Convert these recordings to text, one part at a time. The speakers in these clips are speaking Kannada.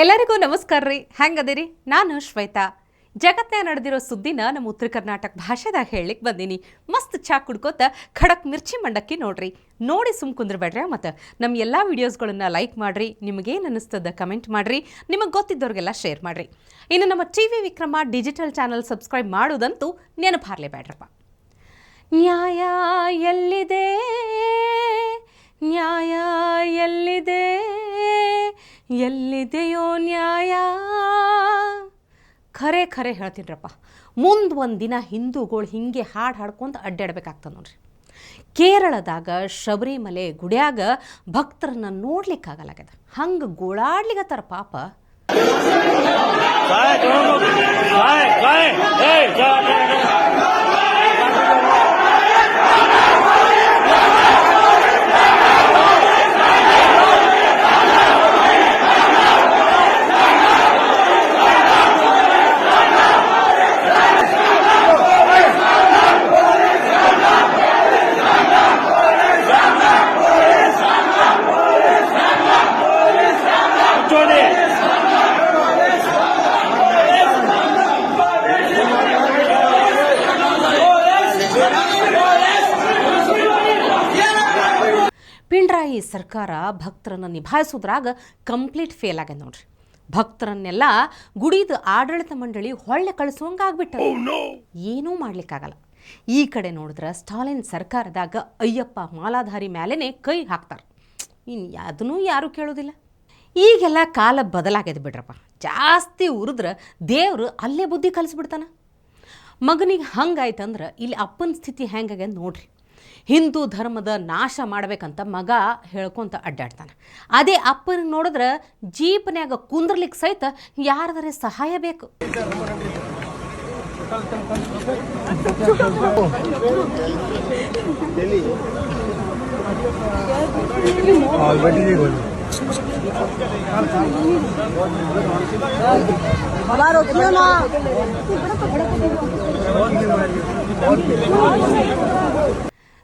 ಎಲ್ಲರಿಗೂ ನಮಸ್ಕಾರ ರೀ. ಹೆಂಗದಿರಿ? ನಾನು ಶ್ವೇತಾ. ಜಗತ್ತಿನ ನಡೆದಿರೋ ಸುದ್ದಿನ ನಮ್ಮ ಉತ್ತರ ಕರ್ನಾಟಕ ಭಾಷೆದಾಗ ಹೇಳಲಿಕ್ಕೆ ಬಂದೀನಿ. ಮಸ್ತ್ ಚಾ ಕುಡ್ಕೋತ ಖಡಕ್ ಮಿರ್ಚಿ ಮಂಡಕ್ಕಿ ನೋಡ್ರಿ. ನೋಡಿ ಸುಮ್ ಕುಂದ್ರಬೇಡ್ರಿ ಮತ್ತು ನಮ್ಮ ಎಲ್ಲ ವಿಡಿಯೋಸ್ಗಳನ್ನ ಲೈಕ್ ಮಾಡ್ರಿ, ನಿಮಗೇನು ಅನ್ನಿಸ್ತದ ಕಮೆಂಟ್ ಮಾಡ್ರಿ, ನಿಮಗೆ ಗೊತ್ತಿದ್ದವ್ರಿಗೆಲ್ಲ ಶೇರ್ ಮಾಡ್ರಿ. ಇನ್ನು ನಮ್ಮ T V Vikrama digital channel subscribe ಮಾಡೋದಂತೂ ಬೇಡ್ರಪ್ಪ ನ್ಯಾಯ ಎಲ್ಲಿದೆ? ನ್ಯಾಯ ಎಲ್ಲಿದೆ? ಎಲ್ಲಿದೆಯೋ ನ್ಯಾಯ? ಖರೆ ಖರೆ ಹೇಳ್ತೀನಿರಪ್ಪ. ಮುಂದೆ ಒಂದು ದಿನ ಹಿಂದೂಗಳು ಹಿಂಗೆ ಹಾಡು ಹಾಡ್ಕೊಂತ ಅಡ್ಡಾಡ್ಬೇಕಾಗ್ತದೆ ನೋಡ್ರಿ. ಕೇರಳದಾಗ ಶಬರಿಮಲೆ ಗುಡ್ಯಾಗ ಭಕ್ತರನ್ನ ನೋಡ್ಲಿಕ್ಕಾಗಲಾಗ್ಯದ ಹಂಗೆ ಗೋಳಾಡ್ಲಿಕ್ಕತ್ತಾರ ಪಾಪ. ಸರ್ಕಾರ ಭಕ್ತರನ್ನು ನಿಭಾಯಿಸೋದ್ರಾಗ ಕಂಪ್ಲೀಟ್ ಫೇಲ್ ಆಗ್ಯದ ನೋಡ್ರಿ. ಭಕ್ತರನ್ನೆಲ್ಲ ಗುಡಿದ ಆಡಳಿತ ಮಂಡಳಿ ಹೊಳ್ಳೆ ಕಳಿಸೋಂಗಾಗ್ಬಿಟ್ಟ ಏನೂ ಮಾಡ್ಲಿಕ್ಕಾಗಲ್ಲ. ಈ ಕಡೆ ನೋಡಿದ್ರೆ ಸ್ಟಾಲಿನ್ ಸರ್ಕಾರದಾಗ ಅಯ್ಯಪ್ಪ ಮಾಲಾಧಾರಿ ಮ್ಯಾಲೇನೆ ಕೈ ಹಾಕ್ತಾರೆ. ಇನ್ನು ಅದನ್ನೂ ಯಾರೂ ಕೇಳೋದಿಲ್ಲ. ಈಗೆಲ್ಲ ಕಾಲ ಬದಲಾಗ್ಯದ ಬಿಡ್ರಪ್ಪ. ಜಾಸ್ತಿ ಉರಿದ್ರೆ ದೇವರು ಅಲ್ಲೇ ಬುದ್ಧಿ ಕಲಿಸ್ಬಿಡ್ತಾನ. ಮಗನಿಗೆ ಹಂಗಾಯ್ತಂದ್ರೆ ಇಲ್ಲಿ ಅಪ್ಪನ ಸ್ಥಿತಿ ಹೆಂಗಾಗ್ಯದ ನೋಡ್ರಿ. ಹಿಂದೂ ಧರ್ಮದ ನಾಶ ಮಾಡ್ಬೇಕಂತ ಮಗ ಹೇಳ್ಕೊಂತ ಅಡ್ಡಾಡ್ತಾನೆ. ಅದೇ ಅಪ್ಪನ ನೋಡಿದ್ರೆ ಜೀಪ್ನ್ಯಾಗ ಕುಂದ್ರಲಿಕ್ಕೆ ಸಹಿತ ಯಾರದರೆ ಸಹಾಯ ಬೇಕು.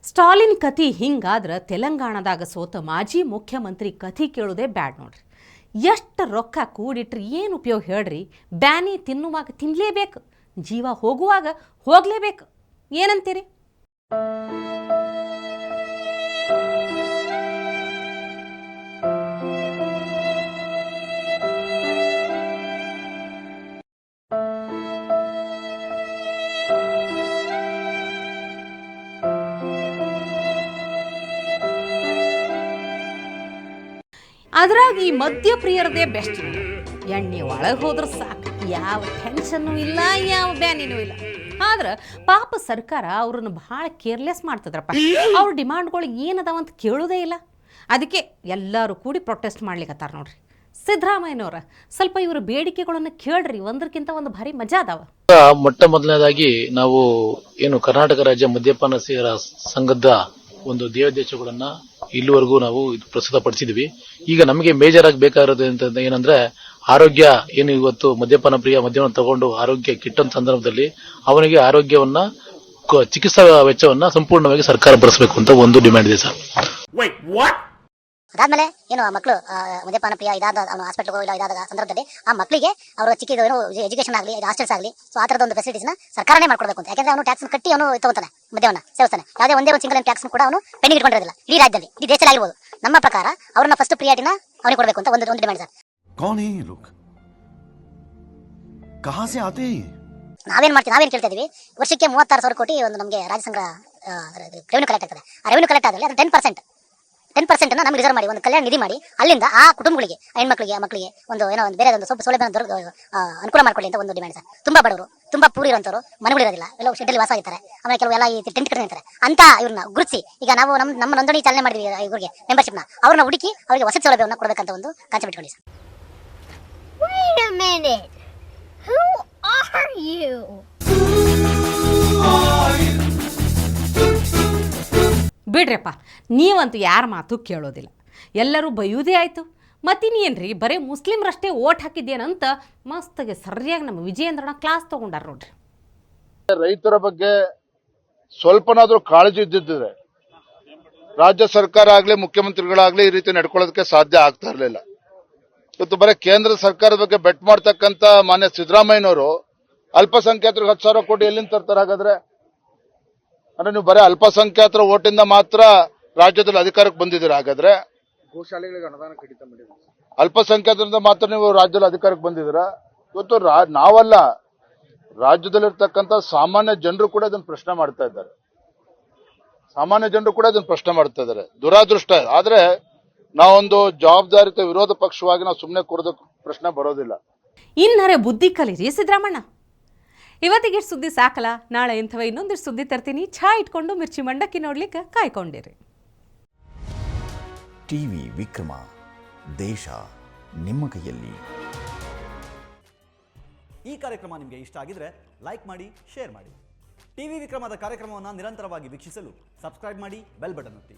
ಸ್ಟಾಲಿನ್ ಕಥಿ ಹಿಂಗಾದ್ರೆ ತೆಲಂಗಾಣದಾಗ ಸೋತ ಮಾಜಿ ಮುಖ್ಯಮಂತ್ರಿ ಕಥಿ ಕೇಳೋದೇ ಬ್ಯಾಡ್ ನೋಡ್ರಿ. ಎಷ್ಟು ರೊಕ್ಕ ಕೂಡಿಟ್ರಿ ಏನು ಉಪಯೋಗ ಹೇಳ್ರಿ? ಬ್ಯಾನಿ ತಿನ್ನುವಾಗ ತಿನ್ನಲೇಬೇಕು ಜೀವ ಹೋಗುವಾಗ ಹೋಗಲೇಬೇಕು, ಏನಂತೀರಿ? ಅದ್ರಾಗ ಈ ಮದ್ಯ ಪ್ರಿಯರದೇ ಬೆಸ್ಟ್ ಎಣ್ಣೆ ಒಳಗೆ ಹೋದ್ರೆ ಸಾಕು. ಯಾವ ಟೆನ್ಷನ್ನು ಇಲ್ಲ, ಯಾವ ಬ್ಯಾನಿನೂ ಇಲ್ಲ. ಆದ್ರೆ ಪಾಪ ಸರ್ಕಾರ ಅವ್ರನ್ನ ಭಾಳ ಕೇರ್ಲೆಸ್ ಮಾಡ್ತದ್ರಪ್ಪ. ಅವ್ರ ಡಿಮಾಂಡ್ಗಳು ಏನದಾವ ಅಂತ ಕೇಳೋದೇ ಇಲ್ಲ. ಅದಕ್ಕೆ ಎಲ್ಲರೂ ಕೂಡಿ ಪ್ರೊಟೆಸ್ಟ್ ಮಾಡ್ಲಿಕ್ಕತ್ತಾರ ನೋಡ್ರಿ. ಸಿದ್ದರಾಮಯ್ಯನವ್ರ, ಸ್ವಲ್ಪ ಇವ್ರ ಬೇಡಿಕೆಗಳನ್ನು ಕೇಳ್ರಿ. ಒಂದಕ್ಕಿಂತ ಒಂದು ಭಾರಿ ಮಜಾ ಅದಾವ. ಮೊಟ್ಟ ಮೊದಲನೇದಾಗಿ ನಾವು ಏನು ಕರ್ನಾಟಕ ರಾಜ್ಯ ಮದ್ಯಪಾನ ಸಂಘದ ಒಂದು ದೇವದೇಶಗಳನ್ನ ಇಲ್ಲಿವರೆಗೂ ನಾವು ಇದು ಪ್ರಸ್ತುತಪಡಿಸಿದ್ವಿ. ಈಗ ನಮಗೆ ಮೇಜರ್ ಆಗಿ ಬೇಕಾಗಿರೋದು ಅಂತ ಏನಂದ್ರೆ ಆರೋಗ್ಯ ಏನು ಇವತ್ತು ಮದ್ಯಪಾನ ಪ್ರಿಯ ಮದ್ಯವನ್ನು ತಗೊಂಡು ಆರೋಗ್ಯ ಕೆಟ್ಟಂತ ಸಂದರ್ಭದಲ್ಲಿ ಅವನಿಗೆ ಆರೋಗ್ಯವನ್ನ ಕ- ಚಿಕಿತ್ಸಾ ವೆಚ್ಚವನ್ನ ಸಂಪೂರ್ಣವಾಗಿ ಸರ್ಕಾರ ಭರಿಸಬೇಕು ಅಂತ ಒಂದು ಡಿಮ್ಯಾಂಡ್ ಇದೆ ಸರ್. ಅದಾದ್ಮೇಲೆ ಏನು ಆ ಮಕ್ಕಳು ಮದ್ಯಪಾನ ಪ್ರಿಯ ಇದಾದ ಅವನು ಹಾಸ್ಪಿಟಲ್ ಇದಾದ ಸಂದರ್ಭದಲ್ಲಿ ಆ ಮಕ್ಕಳಿಗೆ ಅವರ ಚಿಕ್ಕ ಏನು ಎಜುಕೇಶನ್ ಆಗಲಿ ಹಾಸ್ಟೆಲ್ಸ್ ಆಗಲಿ ಸೊ ಆ ತರದ ಒಂದು ಫೆಸಿಲಿಟೀಸ್ನ ನ ಸರ್ಕಾರನೇ ಮಾಡ್ಕೊಡ್ಬೇಕು ಅಂತ. ಯಾಕಂದ್ರೆ ಅವನು ಟ್ಯಾಕ್ಸ್ ಕಟ್ಟಿ ಅವನು ತಗೋತಾನೆ. ಮದ್ಯವನ್ನ ಸೇವಿಸ್ತಾನೆ ಯಾವುದೇ ಒಂದೇ ಒಂದು ಸಿಂಗಲ್ ಟ್ಯಾಕ್ಸ್ ಕೂಡ ಅವನು ಪೆಂಡಿಂಗ್ ಇಟ್ಕೊಂಡಿರೋದಿಲ್ಲ ಇಡೀ ರಾಜ್ಯದಲ್ಲಿ ಇಡೀ ದೇಶದಲ್ಲಿ ಆಗಿರ್ಬೋದು ನಮ್ಮ ಪ್ರಕಾರ ಅವ್ರನ್ನ ಫಸ್ಟ್ ಪ್ರಿಯಾರಿಟಿನ ಅವನಿಗೆ ಕೊಡಬೇಕು ಅಂತ ಒಂದು ಒಂದು ಡಿಮ್ಯಾಂಡ್ ಸರ್ कौन है ये लोग कहाँ से आते हैं ये ನಾವೇನ್ ಮಾಡ್ತೀವಿ ನಾವೇನ್ ಕೇಳ್ತಾ ಇದೀವಿ ವರ್ಷಕ್ಕೆ ಮೂವತ್ತಾರು ಸಾವಿರ ಕೋಟಿ ಒಂದು ನಮಗೆ ರಾಜ್ಯ ಸಂಘ ರೆವೆನ್ಯೂ ಕಲೆಕ್ಟ್ ಆಗ್ತದೆ ಆ ರೆವೆನ್ಯೂ ಕಲೆಕ್ಟ್ ಆದಲ್ಲಿ ಅದು ಟೆನ್ ಪರ್ಸೆಂಟ್ ಟೆನ್ ಪರ್ಸೆಂಟ್ ನಮಗೆ ರಿಸರ್ವ್ ಮಾಡಿ ಒಂದು ಕಲ್ಯಾಣ ನಿಧಿ ಮಾಡಿ ಅಲ್ಲಿಂದ ಆ ಕುಟುಂಬಗಳಿಗೆ ಹೆಣ್ಮಕ್ಳಿಗೆ ಆ ಮಕ್ಕಳಿಗೆ ಒಂದು ಏನೋ ಒಂದು ಬೇರೆ ಒಂದು ಸ್ವಲ್ಪ ಸೌಲಭ್ಯ ಅನುಕೂಲ ಮಾಡ್ಕೊಳ್ಳಿ ಅಂತ ಒಂದು ಡಿಮ್ಯಾಂಡ್ ಸರ್. ತುಂಬಾ ಬಡವರು ತುಂಬಾ ಪೂರ್ ಇರೋಂಥವ್ರು ಮನೆಗಳಿರೋದಿಲ್ಲ ಎಲ್ಲ ಶೆಡ್ಡಲ್ಲಿ ವಾಸ ಆಗಿರ್ತಾರೆ ಆಮೇಲೆ ಕೆಲವು ಎಲ್ಲ ಈ ಟೆಂಟ್ ಕಡೆ ನಿಂತಾರೆ ಅಂತ ಇವ್ರನ್ನ ಗುರುತಿಸಿ ಈಗ ನಾವು ನಮ್ಮ ನಮ್ಮ ನೋಂದಣಿ ಚಾಲನೆ ಮಾಡಿದ್ವಿ ಇವ್ರಿಗೆ ಮೆಂಬರ್ಶಿಪ್ನ ಅವ್ರನ್ನ ಹುಡುಕಿ ಅವರಿಗೆ ವಸತಿ ಸೌಲಭ್ಯವನ್ನು ಕೊಡಬೇಕಂತ ಒಂದು ಕಾನ್ಸೆಪ್ಟ್ ಇಟ್ಕೊಳ್ಳಿ sir. Wait a minute. Who are you? ಬಿಡ್ರಪ್ಪ, ನೀವಂತೂ ಯಾರ ಮಾತು ಕೇಳೋದಿಲ್ಲ. ಎಲ್ಲರೂ ಬೈಯೋದೇ ಆಯಿತು. ಮತ್ತಿನ್ನೇನ್ರಿ, ಬರೀ ಮುಸ್ಲಿಮ್ರಷ್ಟೇ ಓಟ್ ಹಾಕಿದ್ದೇನಂತ ಮಸ್ತಾಗೆ ಸರಿಯಾಗಿ ನಮ್ಮ ವಿಜಯೇಂದ್ರನ ಕ್ಲಾಸ್ ತೊಗೊಂಡಾರ ನೋಡ್ರಿ. ರೈತರ ಬಗ್ಗೆ ಸ್ವಲ್ಪನಾದ್ರೂ ಕಾಳಜಿ ಇದ್ದಿದ್ದರೆ ರಾಜ್ಯ ಸರ್ಕಾರ ಆಗ್ಲಿ, ಮುಖ್ಯಮಂತ್ರಿಗಳಾಗ್ಲಿ ಈ ರೀತಿ ನಡ್ಕೊಳ್ಳೋದಕ್ಕೆ ಸಾಧ್ಯ ಆಗ್ತಾ ಇರಲಿಲ್ಲ. ಇವತ್ತು ಬರೀ ಕೇಂದ್ರ ಸರ್ಕಾರದ ಬಗ್ಗೆ ಬೆಟ್ ಮಾಡ್ತಕ್ಕಂತ ಮಾನ್ಯ ಸಿದ್ದರಾಮಯ್ಯನವರು ಅಲ್ಪಸಂಖ್ಯಾತರಿಗೆ ಹತ್ತು ಸಾವಿರ ಕೋಟಿ ಎಲ್ಲಿಂದ ತರ್ತಾರೆ? ಹಾಗಾದ್ರೆ ಅಂದ್ರೆ ನೀವು ಬರೀ ಅಲ್ಪಸಂಖ್ಯಾತರ ಓಟಿಂದ ಮಾತ್ರ ರಾಜ್ಯದಲ್ಲಿ ಅಧಿಕಾರಕ್ಕೆ ಬಂದಿದ್ದೀರಾ ಹಾಗಾದ್ರೆ? ಗೋಶಾಲೆಗಳಿಗೆ ಅನುದಾನ ಕಡಿತ ಮಾಡಿದ್ರು. ಅಲ್ಪಸಂಖ್ಯಾತರಿಂದ ಮಾತ್ರ ನೀವು ರಾಜ್ಯದಲ್ಲಿ ಅಧಿಕಾರಕ್ಕೆ ಬಂದಿದ್ದೀರಾ? ಇವತ್ತು ನಾವಲ್ಲ. ರಾಜ್ಯದಲ್ಲಿರ್ತಕ್ಕಂಥ ಸಾಮಾನ್ಯ ಜನರು ಕೂಡ ಅದನ್ನ ಪ್ರಶ್ನೆ ಮಾಡ್ತಾ ಇದ್ದಾರೆ. ಸಾಮಾನ್ಯ ಜನರು ಕೂಡ ಇದನ್ನ ಪ್ರಶ್ನೆ ಮಾಡ್ತಾ ಇದ್ದಾರೆ. ದುರಾದೃಷ್ಟ ಆದ್ರೆ ನಾವೊಂದು ಜವಾಬ್ದಾರಿತ ವಿರೋಧ ಪಕ್ಷವಾಗಿ ನಾವು ಸುಮ್ಮನೆ ಕೊಡೋದಕ್ಕೆ ಪ್ರಶ್ನೆ ಬರೋದಿಲ್ಲ. ಇನ್ನರೆ ಬುದ್ಧಿ ಕಲಿರಿ ಸಿದ್ದರಾಮಣ್ಣ. ಇವತ್ತಿಗೆ ಇಷ್ಟ್ ಸುದ್ದಿ ಸಾಕಲ್ಲ ನಾಳೆ ಇಂಥವ ಇನ್ನೊಂದಿಷ್ಟು ಸುದ್ದಿ ತರ್ತೀನಿ. ಛಾ ಇಟ್ಕೊಂಡು ಮಿರ್ಚಿ ಮಂಡಕ್ಕಿ ನೋಡ್ಲಿಕ್ಕೆ ಕಾಯ್ಕೊಂಡಿರಿ. ಟಿವಿ ವಿಕ್ರಮ ದೇಶ ನಿಮ್ಮ ಕೈಯಲ್ಲಿ. ಈ ಕಾರ್ಯಕ್ರಮ ನಿಮಗೆ ಇಷ್ಟ ಆಗಿದ್ರೆ ಲೈಕ್ ಮಾಡಿ ಶೇರ್ ಮಾಡಿ. ಟಿವಿ ವಿಕ್ರಮದ ಕಾರ್ಯಕ್ರಮವನ್ನು ನಿರಂತರವಾಗಿ ವೀಕ್ಷಿಸಲು ಸಬ್ಸ್ಕ್ರೈಬ್ ಮಾಡಿ ಬೆಲ್ ಬಟನ್ ಒತ್ತಿ.